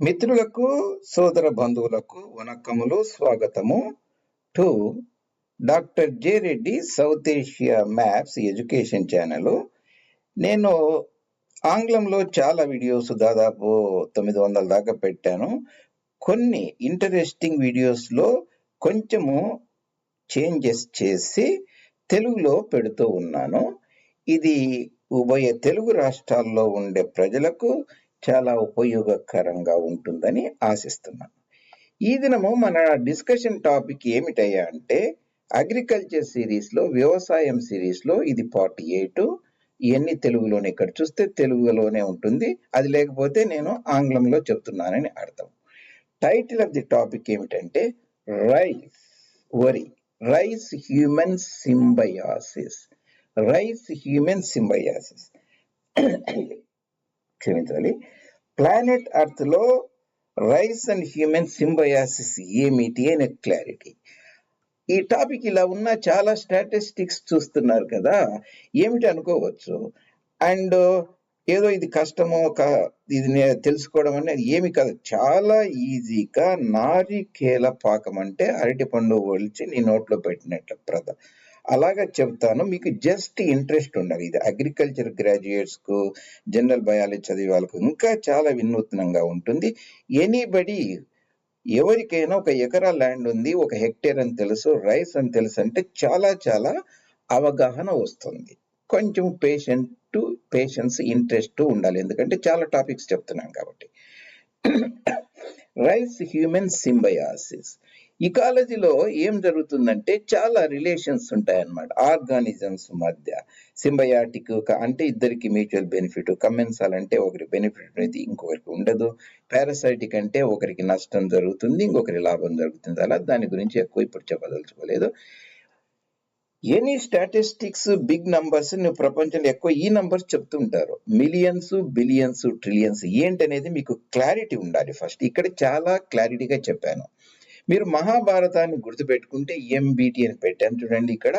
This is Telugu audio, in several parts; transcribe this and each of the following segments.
మిత్రులకు సోదర బంధువులకు వనకములు స్వాగతము. To doctor J Reddy South Asia maps education channel. నేను ఆంగ్లంలో చాలా వీడియోస్ దాదాపు తొమ్మిది వందల దాకా పెట్టాను. కొన్ని ఇంటరెస్టింగ్ వీడియోస్లో కొంచెము చేంజెస్ చేసి తెలుగులో పెడుతూ ఉన్నాను. ఇది ఉభయ తెలుగు రాష్ట్రాల్లో ఉండే ప్రజలకు చాలా ఉపయోగకరంగా ఉంటుందని ఆశిస్తున్నాను. ఈ దినము మన డిస్కషన్ టాపిక్ ఏమిటయ్యా అంటే అగ్రికల్చర్ సిరీస్లో వ్యవసాయం సిరీస్లో ఇది పార్ట్ ఎయిట్. ఇవన్నీ తెలుగులోనే ఇక్కడ చూస్తే తెలుగులోనే ఉంటుంది. అది లేకపోతే నేను ఆంగ్లంలో చెప్తున్నానని అర్థం. టైటిల్ ఆఫ్ ది టాపిక్ ఏమిటంటే రైస్ వరి. Rice human symbiosis. Rice human symbiosis. క్షమించాలి. ప్లానెట్ అర్త్లో రైస్ అండ్ హ్యూమన్ సింబయాసిస్ ఏమిటి అనే క్లారిటీ ఈ టాపిక్ ఇలా ఉన్న చాలా స్టాటిస్టిక్స్ చూస్తున్నారు కదా ఏమిటి అనుకోవచ్చు? అండ్ ఏదో ఇది కష్టమో ఇది తెలుసుకోవడం అనేది ఏమి కాదు. చాలా ఈజీగా నారికేల పాకం అంటే అరటిపండు ఒలిచి నీ నోట్లో పెట్టినట్లు ప్రద అలాగా చెప్తాను. మీకు జస్ట్ ఇంట్రెస్ట్ ఉండాలి. ఇది అగ్రికల్చర్ గ్రాడ్యుయేట్స్కు జనరల్ బయాలజీ చదివే వాళ్ళకు ఇంకా చాలా వినూత్నంగా ఉంటుంది. ఎనీబడి ఎవరికైనా ఒక ఎకరా ల్యాండ్ ఉంది ఒక హెక్టేర్ అని తెలుసు రైస్ అని తెలుసు అంటే చాలా చాలా అవగాహన వస్తుంది. కొంచెం పేషెంట్ పేషెన్స్ ఇంట్రెస్ట్ ఉండాలి. ఎందుకంటే చాలా టాపిక్స్ చెప్తున్నాం కాబట్టి. Rice human symbiosis. ఈ కాలేజీలో ఏం జరుగుతుందంటే చాలా రిలేషన్స్ ఉంటాయన్నమాట. ఆర్గానిజమ్స్ మధ్య సింబయాటిక్ అంటే ఇద్దరికి మ్యూచువల్ బెనిఫిట్ కమెన్సాల్ అంటే ఒకరి బెనిఫిట్ అనేది ఇంకొకరికి ఉండదు. పారాసైటిక్ అంటే ఒకరికి నష్టం జరుగుతుంది ఇంకొకరి లాభం జరుగుతుంది. అలా దాని గురించి ఎక్కువ ఇప్పుడు చెప్పదలుచుకోలేదు. ఎనీ స్టాటిస్టిక్స్ బిగ్ నంబర్స్ నువ్వు ప్రపంచంలో ఎక్కువ ఈ నంబర్స్ చెప్తుంటారు మిలియన్స్ బిలియన్స్ ట్రిలియన్స్ ఏంటనేది మీకు క్లారిటీ ఉండాలి ఫస్ట్ ఇక్కడ చాలా క్లారిటీగా చెప్పాను. మీరు మహాభారతాన్ని గుర్తుపెట్టుకుంటే ఎంబిటి అని పెట్టాను చూడండి ఇక్కడ.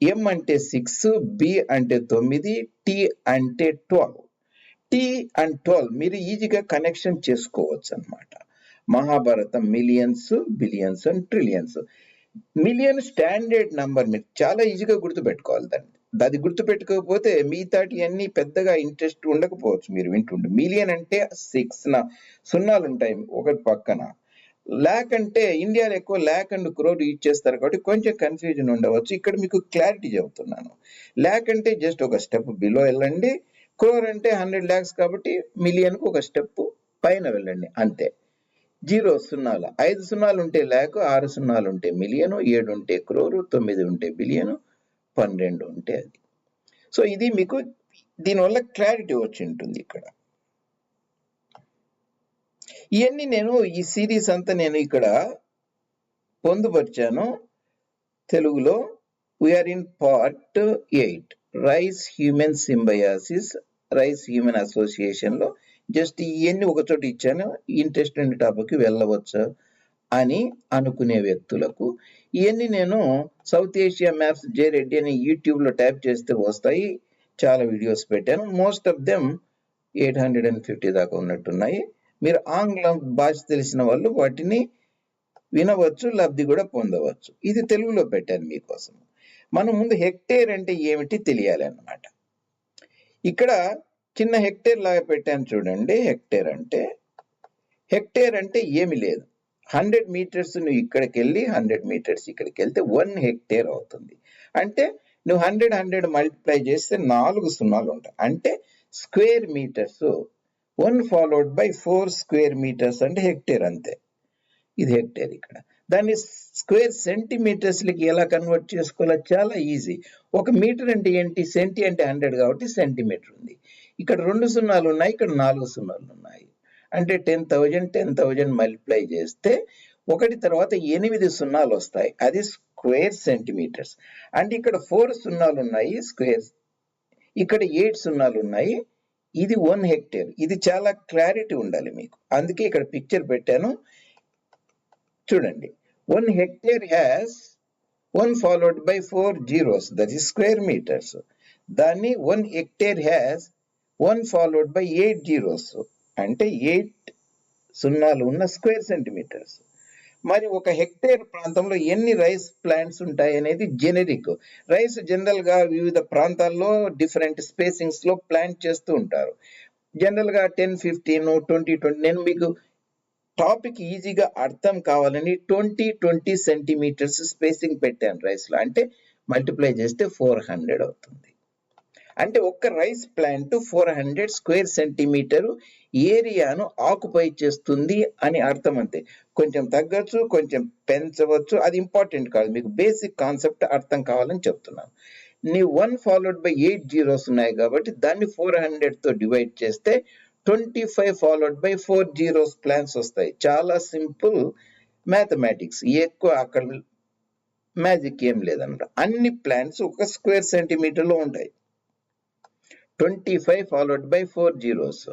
ఎం అంటే సిక్స్ బి అంటే తొమ్మిది టి అంటే ట్వెల్వ్ టీ అండ్ ట్వెల్వ్ మీరు ఈజీగా కనెక్షన్ చేసుకోవచ్చు అన్నమాట Mahabharatam millions billions and trillions million standard number మీరు చాలా ఈజీగా గుర్తుపెట్టుకోవాలి దాన్ని. అది గుర్తుపెట్టుకోకపోతే మిగతాటి అన్ని పెద్దగా ఇంట్రెస్ట్ ఉండకపోవచ్చు. మీరు వింటుండే. మిలియన్ అంటే సిక్స్ నా సున్నాలు ఉంటాయి ఒకటి పక్కన. ల్యాక్ అంటే ఇండియాలో ఎక్కువ ల్యాక్ అండ్ క్రోర్ యూజ్ చేస్తారు కాబట్టి కొంచెం కన్ఫ్యూజన్ ఉండవచ్చు. ఇక్కడ మీకు క్లారిటీ చెబుతున్నాను. ల్యాక్ అంటే జస్ట్ ఒక స్టెప్ బిలో వెళ్ళండి. క్రోర్ అంటే హండ్రెడ్ ల్యాక్స్ కాబట్టి మిలియన్కు ఒక స్టెప్ పైన వెళ్ళండి. అంతే. జీరో సున్నాలు. ఐదు సున్నాలు ఉంటే ల్యాక్ ఆరు సున్నాలు ఉంటే మిలియను ఏడు ఉంటే క్రోరు తొమ్మిది ఉంటే బిలియను పన్నెండు ఉంటే అది. సో ఇది మీకు దీనివల్ల క్లారిటీ వచ్చి ఉంటుంది ఇక్కడ. ఇవన్నీ నేను ఈ సిరీస్ అంతా నేను ఇక్కడ పొందుపరిచాను. తెలుగులో we are in part eight rice human symbiosis rice human అసోసియేషన్లో జస్ట్ ఇవన్నీ ఒక చోట ఇచ్చాను. ఇంట్రెస్ట్ ఉండే టాపిక్కి వెళ్ళవచ్చు అని అనుకునే వ్యక్తులకు. ఇవన్నీ నేను South Asia maps J Reddy అని యూట్యూబ్లో ట్యాప్ చేస్తే వస్తాయి. చాలా వీడియోస్ పెట్టాను. Most of them eight hundred and fifty దాకా ఉన్నట్టున్నాయి. మీరు ఆంగ్లం భాష తెలిసిన వాళ్ళు వాటిని వినవచ్చు లబ్ధి కూడా పొందవచ్చు. ఇది తెలుగులో పెట్టాను మీకోసం. మనం ముందు హెక్టేర్ అంటే ఏమిటి తెలియాలి అన్నమాట. ఇక్కడ చిన్న హెక్టేర్ లాగా పెట్టాను చూడండి. హెక్టేర్ అంటే హెక్టేర్ అంటే ఏమి లేదు. హండ్రెడ్ మీటర్స్ నువ్వు ఇక్కడికి వెళ్ళి హండ్రెడ్ మీటర్స్ ఇక్కడికి వెళ్తే వన్ హెక్టేర్ అవుతుంది. అంటే నువ్వు హండ్రెడ్ హండ్రెడ్ మల్టిప్లై చేస్తే నాలుగు సున్నాలు ఉంటాయి. అంటే square metres one followed by four square metres అంటే హెక్టేర్ అంతే. ఇది హెక్టేర్ ఇక్కడ. దాన్ని స్క్వేర్ సెంటీమీటర్స్లకి ఎలా కన్వర్ట్ చేసుకోవాలో చాలా ఈజీ. ఒక మీటర్ అంటే ఏంటి? సెంటీ అంటే హండ్రెడ్ కాబట్టి సెంటీమీటర్ ఉంది ఇక్కడ రెండు సున్నాలు ఉన్నాయి ఇక్కడ నాలుగు సున్నాలు ఉన్నాయి. అంటే ten thousand ten thousand multiply చేస్తే ఒకటి తర్వాత ఎనిమిది సున్నాలు వస్తాయి. అది స్క్వేర్ సెంటీమీటర్స్. అంటే ఇక్కడ ఫోర్ సున్నాలు ఉన్నాయి స్క్వేర్. ఇక్కడ ఎయిట్ సున్నాలు ఉన్నాయి ఇది వన్ హెక్టేర్ ఇది చాలా క్లారిటీ ఉండాలి మీకు. అందుకే ఇక్కడ పిక్చర్ పెట్టాను. చూడండి. One hectare has one followed by four zeros that is square metres దాన్ని one hectare has one followed by eight zeros అంటే ఎయిట్ సున్నాలు ఉన్న స్క్వేర్ సెంటీమీటర్స్ మరి ఒక హెక్టేర్ ప్రాంతంలో ఎన్ని రైస్ ప్లాంట్స్ ఉంటాయి అనేది జెనరిక్. రైస్ జనరల్గా వివిధ ప్రాంతాల్లో డిఫరెంట్ స్పేసింగ్స్లో ప్లాంట్ చేస్తూ ఉంటారు. జనరల్గా టెన్ ఫిఫ్టీన్ ట్వంటీ ట్వంటీ నేను మీకు టాపిక్ ఈజీగా అర్థం కావాలని ట్వంటీ ట్వంటీ సెంటీమీటర్స్ స్పేసింగ్ పెట్టాను రైస్లో. అంటే మల్టిప్లై చేస్తే ఫోర్ హండ్రెడ్ అవుతుంది. అంటే ఒక్క rice plant four hundred square centimetre ఏరియాను ఆక్యుపై చేస్తుంది అని అర్థం అంతే. కొంచెం తగ్గచ్చు కొంచెం పెంచవచ్చు. అది ఇంపార్టెంట్ కాదు. మీకు బేసిక్ కాన్సెప్ట్ అర్థం కావాలని చెప్తున్నాను. నీ one followed by eight zeros ఉన్నాయి కాబట్టి దాన్ని ఫోర్ హండ్రెడ్తో డివైడ్ చేస్తే twenty five followed by four zeros plants వస్తాయి. చాలా సింపుల్ మ్యాథమెటిక్స్. ఎక్కువ అక్కడ మ్యాజిక్ ఏం లేదన్నమాట అన్ని ప్లాన్స్ ఒక స్క్వేర్ సెంటీమీటర్లో ఉంటాయి. Twenty five followed by four zeros.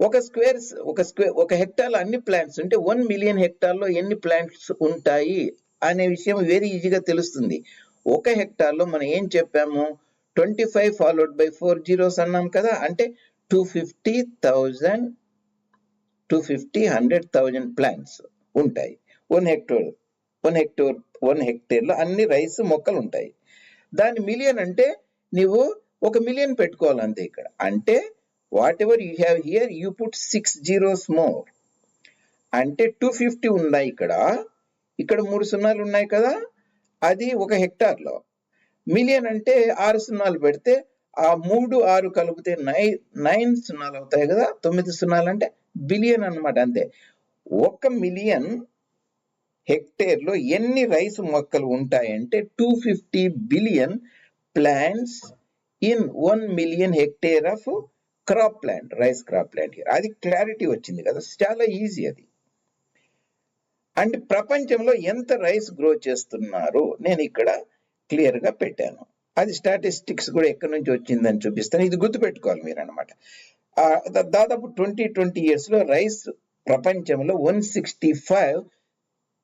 ఒక స్క్వేర్ ఒక స్క్వేర్ ఒక హెక్టార్లో అన్ని ప్లాంట్స్ ఉంటే వన్ మిలియన్ హెక్టార్లో ఎన్ని ప్లాంట్స్ ఉంటాయి అనే విషయం వెరీ ఈజీగా తెలుస్తుంది. ఒక హెక్టార్లో మనం ఏం చెప్పాము? Twenty five followed by four zeros అన్నాం కదా అంటే two fifty thousand two fifty hundred thousand plants ఉంటాయి. One hectare one hectare one హెక్టేర్లో అన్ని రైస్ మొక్కలు ఉంటాయి. దాని మిలియన్ అంటే నీవు ఒక మిలియన్ పెట్టుకోవాలంతే ఇక్కడ. అంటే whatever you have here you put six zeros more అంటే టూ ఫిఫ్టీ ఉన్నాయి ఇక్కడ. ఇక్కడ మూడు సున్నాలు ఉన్నాయి కదా. అది ఒక హెక్టార్లో. మిలియన్ అంటే ఆరు సున్నాలు పెడితే ఆ మూడు ఆరు కలిపితే నై నైన్ సున్నాలు అవుతాయి కదా. తొమ్మిది సున్నాలు అంటే బిలియన్ అన్నమాట అంతే. ఒక మిలియన్ హెక్టేర్లో ఎన్ని రైస్ మొక్కలు ఉంటాయంటే two fifty billion plants in one million hectare of crop plant rice crop plant అది క్లారిటీ వచ్చింది కదా. చాలా ఈజీ అది. అండ్ ప్రపంచంలో ఎంత రైస్ గ్రో చేస్తున్నారు నేను ఇక్కడ క్లియర్గా పెట్టాను. అది స్టాటిస్టిక్స్ కూడా ఎక్కడి నుంచి వచ్చిందని చూపిస్తాను. ఇది గుర్తుపెట్టుకోవాలి మీరు అనమాట దాదాపు ట్వంటీ ట్వంటీ ఇయర్స్లో రైస్ ప్రపంచంలో వన్ సిక్స్టీ ఫైవ్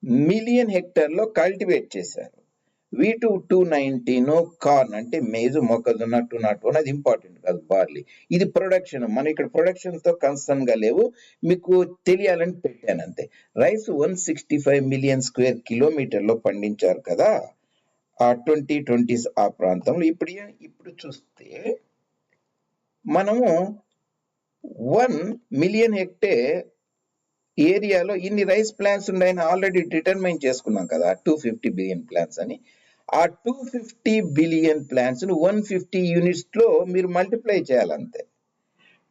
మిలియన్ హెక్టర్లో కల్టివేట్ చేశారు. వి టూ నైన్టీన్ కార్న్ అంటే మేజు మొక్కజొన్న టూ నాట్ వన్ అది ఇంపార్టెంట్ కాదు బార్లీ ఇది ప్రొడక్షన్ మన ఇక్కడ ప్రొడక్షన్తో కన్సర్న్గా లేవు. మీకు తెలియాలని పెట్టాను అంతే. Rice one sixty five million square కిలోమీటర్లో పండించారు కదా. ఆ ట్వంటీ ట్వంటీస్ ఆ ప్రాంతంలో ఇప్పుడు ఇప్పుడు చూస్తే మనము వన్ మిలియన్ హెక్టే ఏరియాలో ఇన్ని రైస్ ప్లాంట్స్ ఉన్నాయని ఆల్రెడీ డిటర్మైన్ చేసుకున్నాం కదా టూ ఫిఫ్టీ బిలియన్ ప్లాంట్స్ అని. ఆ two fifty billion plants one fifty యూనిట్స్లో మీరు మల్టిప్లై చేయాలంతే.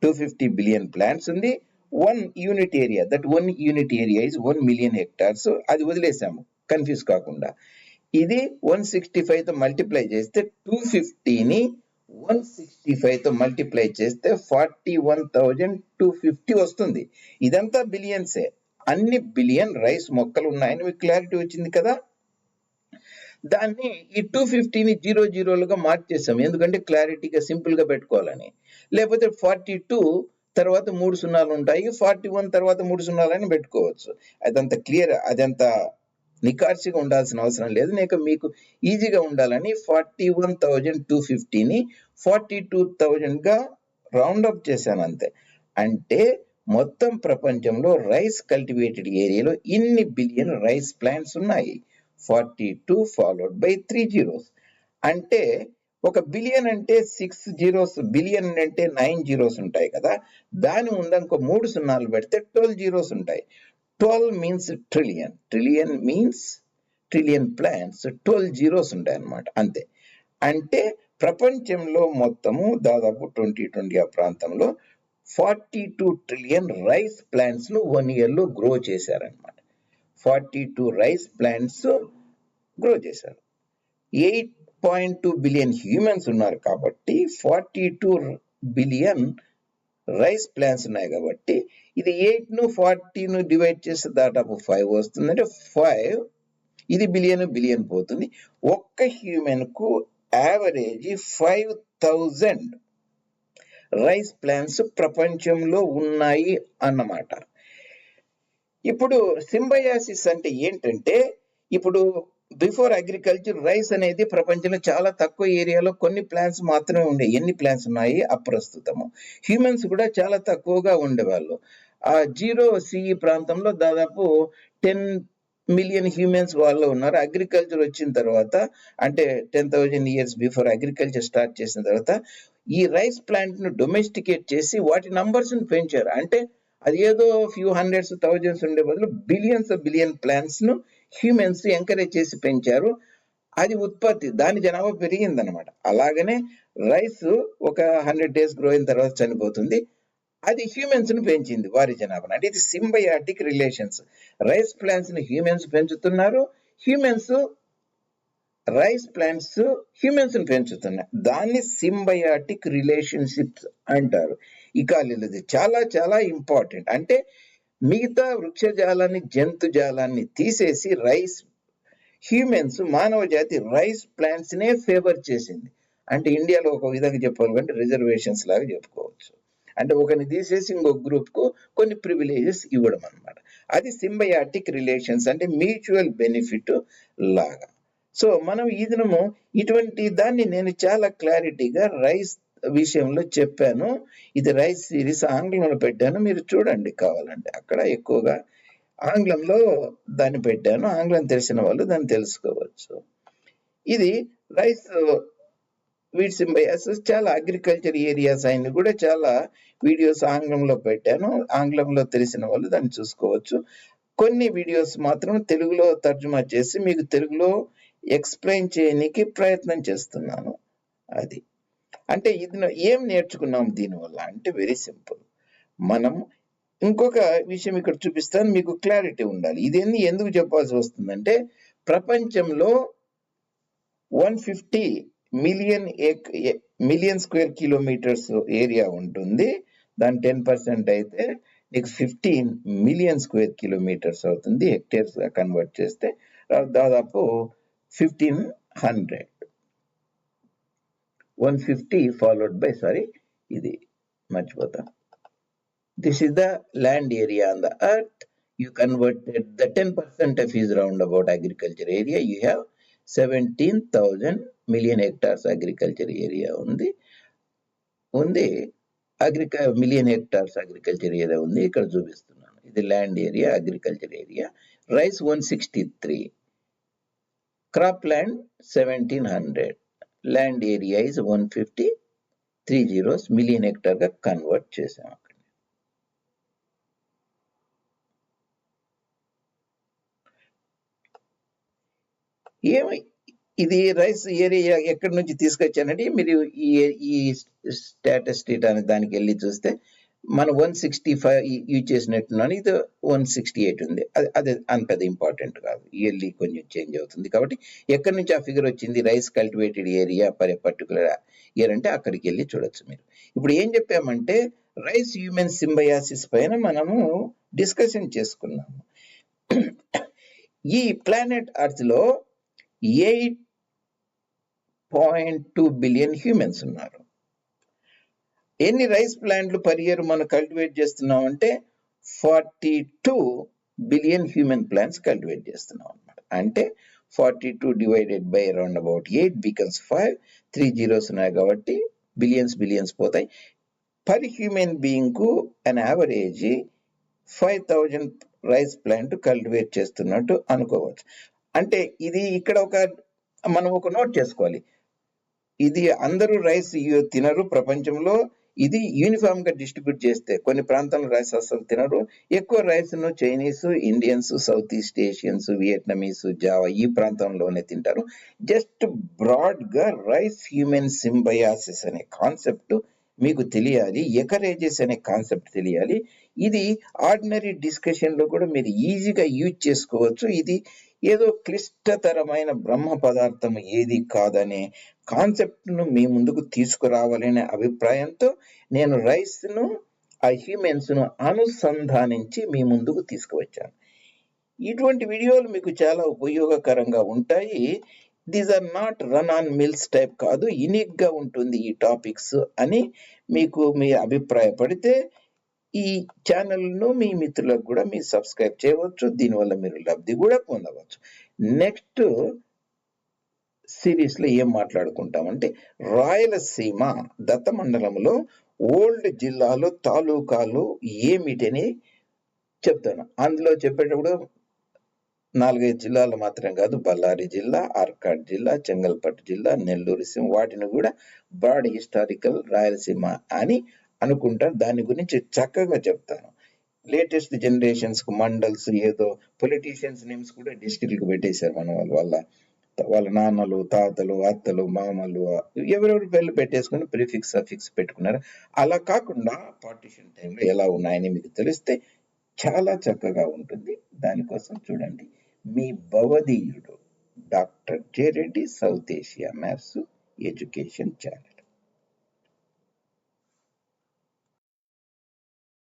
టూ ఫిఫ్టీ బిలియన్ ప్లాంట్స్ ఉంది one unit area that one unit area is one million hectares అది వదిలేసాము కన్ఫ్యూజ్ కాకుండా. ఇది వన్ సిక్స్టీ ఫైవ్తో మల్టిప్లై చేస్తే టూ ఫిఫ్టీని వన్ సిక్స్టీ ఫైవ్తో మల్టిప్లై చేస్తే forty one thousand two fifty వస్తుంది. ఇదంతా బిలియన్సే అన్ని బిలియన్ రైస్ మొక్కలు ఉన్నాయని మీకు క్లారిటీ వచ్చింది కదా? దాన్ని ఈ టూ ఫిఫ్టీని జీరో జీరోలుగా మార్చేసాం ఎందుకంటే క్లారిటీగా సింపుల్గా పెట్టుకోవాలని. లేకపోతే ఫార్టీ టూ తర్వాత మూడు సున్నాలు ఉంటాయి. ఫార్టీ వన్ తర్వాత మూడు సున్నాలని పెట్టుకోవచ్చు. అదంత క్లియర్ అదంత నికార్సిగా ఉండాల్సిన అవసరం లేదు. లేక మీకు ఈజీగా ఉండాలని ఫార్టీ వన్ థౌజండ్ టూ ఫిఫ్టీని ఫార్టీ టూ థౌజండ్గా రౌండ్ అప్ చేశాను అంతే. అంటే మొత్తం ప్రపంచంలో రైస్ కల్టివేటెడ్ ఏరియాలో ఇన్ని బిలియన్ రైస్ ప్లాంట్స్ ఉన్నాయి. Forty two followed by three zeros అంటే ఒక బిలియన్ అంటే సిక్స్ జీరోస్ బిలియన్ అంటే నైన్ జీరోస్ ఉంటాయి కదా. దాని ముందు ఇంకో మూడు సున్నాలు పెడితే ట్వెల్వ్ జీరోస్ ఉంటాయి. Twelve means trillion trillion means trillion plants twelve zeros ఉంటాయి అన్నమాట. అంతే. అంటే ప్రపంచంలో మొత్తము దాదాపు ట్వంటీ ట్వంటీ ఆ ప్రాంతంలో ఫార్టీ టూ ట్రిలియన్ రైస్ ప్లాంట్స్ను వన్ ఇయర్లో గ్రో చేశారనమాట forty two rice plants grow చేశారు. Eight point two billion humans ఉన్నారు కాబట్టి forty two billion rice plants ఉన్నాయి కాబట్టి ఇది ఎయిట్ను ఫార్టీను డివైడ్ చేస్తే దాదాపు ఫైవ్ వస్తుంది అంటే ఫైవ్. ఇది బిలియన్ బిలియన్ పోతుంది. ఒక్క హ్యూమన్కు average five thousand rice plans ప్రపంచంలో ఉన్నాయి అన్నమాట. ఇప్పుడు సింబయాసిస్ అంటే ఏంటంటే ఇప్పుడు బిఫోర్ అగ్రికల్చర్ రైస్ అనేది ప్రపంచంలో చాలా తక్కువ ఏరియాలో కొన్ని ప్లాంట్స్ మాత్రమే ఉండే ఎన్ని ప్లాంట్స్ ఉన్నాయి అప్రస్తుతము. హ్యూమన్స్ కూడా చాలా తక్కువగా ఉండేవాళ్ళు. ఆ జీరో సిఈ ప్రాంతంలో దాదాపు టెన్ మిలియన్ హ్యూమన్స్ వాళ్ళు ఉన్నారు. అగ్రికల్చర్ వచ్చిన తర్వాత అంటే ten thousand years before agriculture start చేసిన తర్వాత ఈ రైస్ ప్లాంట్ను డొమెస్టికేట్ చేసి వాటి నంబర్స్ని పెంచారు. అంటే అది ఏదో ఫ్యూ హండ్రెడ్స్ థౌజండ్స్ ఉండే బదులు బిలియన్స్ బిలియన్ ప్లాంట్స్ను హ్యూమన్స్ ఎంకరేజ్ చేసి పెంచారు. అది ఉత్పత్తి దాని జనాభా పెరిగిందనమాట అలాగనే రైస్ ఒక హండ్రెడ్ డేస్ గ్రో అయిన తర్వాత చనిపోతుంది. అది హ్యూమెన్స్ను పెంచింది వారి జనాభా అంటే ఇది సింబయాటిక్ రిలేషన్స్ రైస్ ప్లాంట్స్ని హ్యూమెన్స్ పెంచుతున్నారు. హ్యూమెన్స్ రైస్ ప్లాంట్స్ హ్యూమెన్స్ని పెంచుతున్నాయి. దాన్ని సింబయాటిక్ రిలేషన్షిప్స్ అంటారు. ఇకాలీలది చాలా చాలా ఇంపార్టెంట్ అంటే మిగతా వృక్షజాలాన్ని జంతుజాలాన్ని తీసేసి రైస్ హ్యూమెన్స్ మానవ జాతి రైస్ ప్లాంట్స్ నే ఫేవర్ చేసింది. అంటే ఇండియాలో ఒక విధంగా చెప్పాలంటే రిజర్వేషన్స్ లాగా చెప్పుకోవచ్చు. అంటే ఒకరిని తీసేసి ఇంకొక గ్రూప్కు కొన్ని ప్రివిలేజెస్ ఇవ్వడం అన్నమాట. అది సింబయాటిక్ రిలేషన్స్ అంటే మ్యూచువల్ బెనిఫిట్ లాగా. సో మనం ఈ దినము ఇటువంటి దాన్ని నేను చాలా క్లారిటీగా రైస్ విషయంలో చెప్పాను. ఇది రైస్ సిరీస్ ఆంగ్లంలో పెట్టాను. మీరు చూడండి కావాలంటే. అక్కడ ఎక్కువగా ఆంగ్లంలో దాన్ని పెట్టాను. ఆంగ్లం తెలిసిన వాళ్ళు దాన్ని తెలుసుకోవచ్చు. ఇది రైస్ వీడ్ సింబయాసిస్ చాలా అగ్రికల్చర్ ఏరియాస్ అయిన కూడా చాలా వీడియోస్ ఆంగ్లంలో పెట్టాను. ఆంగ్లంలో తెలిసిన వాళ్ళు దాన్ని చూసుకోవచ్చు. కొన్ని వీడియోస్ మాత్రం తెలుగులో తర్జుమా చేసి మీకు తెలుగులో ఎక్స్ప్లెయిన్ చేయడానికి ప్రయత్నం చేస్తున్నాను. అది. అంటే ఇది ఏం నేర్చుకున్నాం దీనివల్ల అంటే వెరీ సింపుల్ మనం ఇంకొక విషయం ఇక్కడ చూపిస్తాను మీకు క్లారిటీ ఉండాలి. ఇదేంది? ఎందుకు చెప్పాల్సి వస్తుందంటే ప్రపంచంలో one fifty million million square kilometres area ఉంటుంది. దాని టెన్ పర్సెంట్ అయితే నీకు ఫిఫ్టీన్ మిలియన్ స్క్వేర్ కిలోమీటర్స్ అవుతుంది హెక్టేర్స్గా కన్వర్ట్ చేస్తే. దాదాపు fifteen hundred. One fifty followed by sorry ఇది మర్చిపోతాం. This is the land area on the earth you converted the ten percent of is round about agriculture area you have seventeen thousand million hectares agriculture area ఉంది. ఉంది. అగ్రిక మిలియన్ హెక్టార్స్ అగ్రికల్చర్ ఏరియా ఉంది. ఇక్కడ చూపిస్తున్నాను. ఇది land area agriculture area rice one sixty three crop land seventeen hundred land area is one fifty three zeros million హెక్టార్గా convert చేసాం అక్కడ. ఏమి ఇది రైస్ ఏరియా ఎక్కడి నుంచి తీసుకొచ్చానంటే మీరు ఈ ఈ స్టేటస్ స్టేట్ అనే దానికి వెళ్ళి చూస్తే మన వన్ సిక్స్టీ ఫైవ్ యూజ్ చేసినట్టున్నాను. ఇది వన్ సిక్స్టీ ఎయిట్ ఉంది. అది అది అంత పెద్ద ఇంపార్టెంట్ కాదు ఇయర్లీ కొంచెం చేంజ్ అవుతుంది కాబట్టి ఎక్కడి నుంచి ఆ ఫిగర్ వచ్చింది? Rice cultivated area per particular year అంటే అక్కడికి వెళ్ళి చూడొచ్చు మీరు. ఇప్పుడు ఏం చెప్పామంటే రైస్ హ్యూమన్ సింబయాసిస్ పైన మనము డిస్కషన్ చేసుకున్నాము. ఈ planet అర్త్లో eight point two billion humans ఉన్నారు. ఎన్ని రైస్ ప్లాంట్లు పర్ ఇయర్ మనం కల్టివేట్ చేస్తున్నాం అంటే forty two billion human plants cultivate చేస్తున్నాం అనమాట అంటే forty two divided by around about eight becomes five three zeros ఉన్నాయి కాబట్టి బిలియన్స్ బిలియన్స్ పోతాయి. Per human బీయింగ్కు an average five thousand rice plant cultivate చేస్తున్నట్టు అనుకోవచ్చు. అంటే ఇది ఇక్కడ ఒక మనం ఒక నోట్ చేసుకోవాలి. ఇది అందరూ రైస్ తినరు ప్రపంచంలో. ఇది యూనిఫామ్గా డిస్ట్రిబ్యూట్ చేస్తే కొన్ని ప్రాంతాల్లో రైస్ అసలు తినరు. ఎక్కువ రైస్ను Chinese Indians south east Asians Vietnamese Java ఈ ప్రాంతంలోనే తింటారు. జస్ట్ బ్రాడ్గా రైస్ హ్యూమన్ సింబయాసిస్ అనే కాన్సెప్ట్ మీకు తెలియాలి. ఎకరేజెస్ అనే కాన్సెప్ట్ తెలియాలి. ఇది ఆర్డినరీ డిస్కషన్లో కూడా మీరు ఈజీగా యూజ్ చేసుకోవచ్చు. ఇది ఏదో క్లిష్టతరమైన బ్రహ్మ పదార్థం ఏది కాదనే కాన్సెప్ట్ను మీ ముందుకు తీసుకురావాలనే అభిప్రాయంతో నేను రైస్ను ఆ హ్యూమెన్స్ను అనుసంధానించి మీ ముందుకు తీసుకువచ్చాను. ఇటువంటి వీడియోలు మీకు చాలా ఉపయోగకరంగా ఉంటాయి. These are not run on mills type కాదు యునిక్గా ఉంటుంది ఈ టాపిక్స్ అని మీకు మీ అభిప్రాయపడితే ఈ ఛానల్ను మీ మిత్రులకు కూడా మీరు సబ్స్క్రైబ్ చేయవచ్చు. దీనివల్ల మీరు లబ్ధి కూడా పొందవచ్చు. నెక్స్ట్ సిరీస్లో ఏం మాట్లాడుకుంటామంటే రాయలసీమ దత్తమండలంలో ఓల్డ్ జిల్లాలో తాలూకాలు ఏమిటని చెప్తాను. అందులో చెప్పేటప్పుడు నాలుగైదు జిల్లాలు మాత్రం కాదు బళ్ళారి జిల్లా ఆర్కాడ్ జిల్లా చెంగల్పట్టు జిల్లా నెల్లూరు సీమ వాటిని కూడా బ్రాడ్ హిస్టారికల్ రాయలసీమ అని అనుకుంటాను దాని గురించి చక్కగా చెప్తాను. లేటెస్ట్ జనరేషన్స్కు మండల్స్ ఏదో పొలిటీషియన్స్ నేమ్స్ కూడా డిస్ట్రిక్ట్ పెట్టేశారు మన వాళ్ళ వల్ల వాళ్ళ నాన్నలు తాతలు అత్తలు మామలు ఎవరెవరు పేర్లు పెట్టేసుకుని ప్రిఫిక్స్ అఫిక్స్ పెట్టుకున్నారు. అలా కాకుండా పార్టీషన్ టైంలో ఎలా ఉన్నాయని మీకు తెలిస్తే చాలా చక్కగా ఉంటుంది. దానికోసం చూడండి. మీ భవదీయుడు doctor J Reddy south Asia maths education channel.